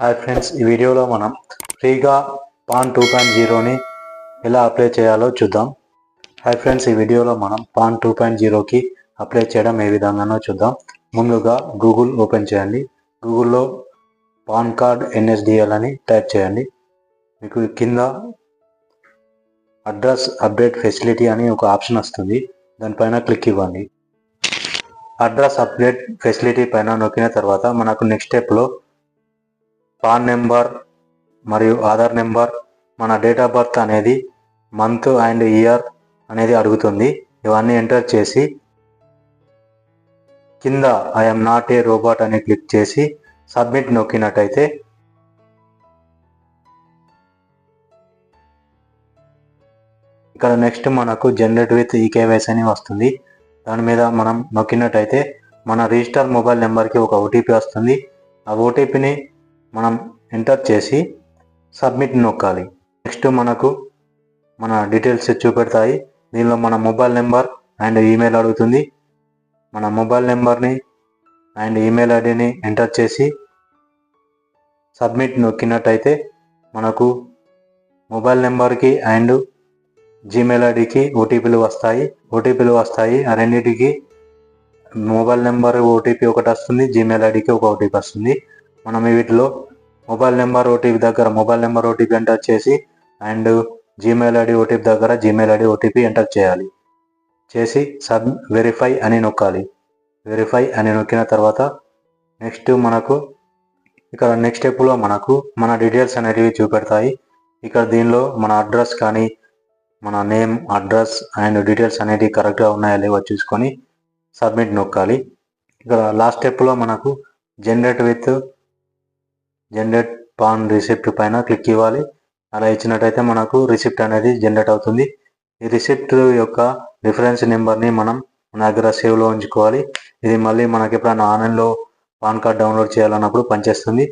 Hi friends ఈ వీడియోలో మనం ఫ్రీగా పాన్ టూ పాయింట్ జీరోని ఎలా అప్లై చేయాలో చూద్దాం. హాయ్ ఫ్రెండ్స్ ఈ వీడియోలో మనం పాన్ టూ పాయింట్ జీరోకి అప్లై చేయడం ఏ విధంగానో చూద్దాం. ముందుగా గూగుల్ ఓపెన్ చేయండి. గూగుల్లో పాన్ కార్డ్ ఎన్ఎస్డిఎల్ అని టైప్ చేయండి. మీకు కింద అడ్రస్ అప్డేట్ ఫెసిలిటీ అని ఒక ఆప్షన్ వస్తుంది. దానిపైన క్లిక్ ఇవ్వండి. అడ్రస్ అప్డేట్ ఫెసిలిటీ పైన నొక్కిన తర్వాత మనకు నెక్స్ట్ స్టెప్లో పాన్ నెంబర్ మరియు ఆధార్ నెంబర్ మన డేట్ ఆఫ్ బర్త్ అనేది మంత్ అండ్ ఇయర్ అనేది అడుగుతుంది. ఇవన్నీ ఎంటర్ చేసి కింద ఐఎమ్ నాట్ ఏ రోబోట్ అని క్లిక్ చేసి సబ్మిట్ నొక్కినట్టయితే ఇక్కడ నెక్స్ట్ మనకు జనరేట్ విత్ ఈకేవైస్ అని వస్తుంది. దాని మీద మనం నొక్కినట్టయితే మన రిజిస్టర్ మొబైల్ నెంబర్కి ఒక ఓటీపీ వస్తుంది. ఆ ఓటీపీని మనం ఎంటర్ చేసి సబ్మిట్ నొక్కాలి. నెక్స్ట్ మనకు మన డీటెయిల్స్ చూపెడతాయి. దీనిలో మన మొబైల్ నెంబర్ అండ్ ఈమెయిల్ అడుగుతుంది. మన మొబైల్ నెంబర్ని అండ్ ఈమెయిల్ ఐడిని ఎంటర్ చేసి సబ్మిట్ నొక్కినట్టయితే మనకు మొబైల్ నెంబర్కి అండ్ జీమెయిల్ ఐడికి ఓటీపీలు వస్తాయి. ఓటీపీలు వస్తాయి. ఆ రెండింటికి మొబైల్ నెంబర్ ఓటీపీ ఒకటి వస్తుంది. జీమెయిల్ ఐడికి ఒక ఓటీపీ వస్తుంది. మనం వీటిలో మొబైల్ నెంబర్ ఓటీపీ దగ్గర మొబైల్ నెంబర్ ఓటీపీ ఎంటర్ చేసి అండ్ జీమెయిల్ ఐడి ఓటీపీ దగ్గర జీమెయిల్ ఐడి ఓటీపీ ఎంటర్ చేయాలి. చేసి సబ్ వెరిఫై అని నొక్కాలి. వెరిఫై అని నొక్కిన తర్వాత నెక్స్ట్ మనకు ఇక్కడ నెక్స్ట్ స్టెప్లో మనకు మన డీటెయిల్స్ అనేటివి చూపెడతాయి. ఇక్కడ దీనిలో మన అడ్రస్ కానీ మన నేమ్ అడ్రస్ అండ్ డీటెయిల్స్ అనేటివి కరెక్ట్గా ఉన్నాయా లేవో చూసుకొని సబ్మిట్ నొక్కాలి. ఇక్కడ లాస్ట్ స్టెప్లో మనకు generate with generate PAN receipt పైన క్లిక్ ఇవ్వాలి. అలా ఇచ్చినట్టయితే మనకు రిసిప్ట్ అనేది జనరేట్ అవుతుంది. ఈ రిసిప్ట్ యొక్క రిఫరెన్స్ నెంబర్ని మనం మన దగ్గర సేవ్లో ఉంచుకోవాలి. ఇది మళ్ళీ మనకి ఎప్పుడైనా ఆన్లైన్లో పాన్ కార్డ్ డౌన్లోడ్ చేయాలన్నప్పుడు పనిచేస్తుంది.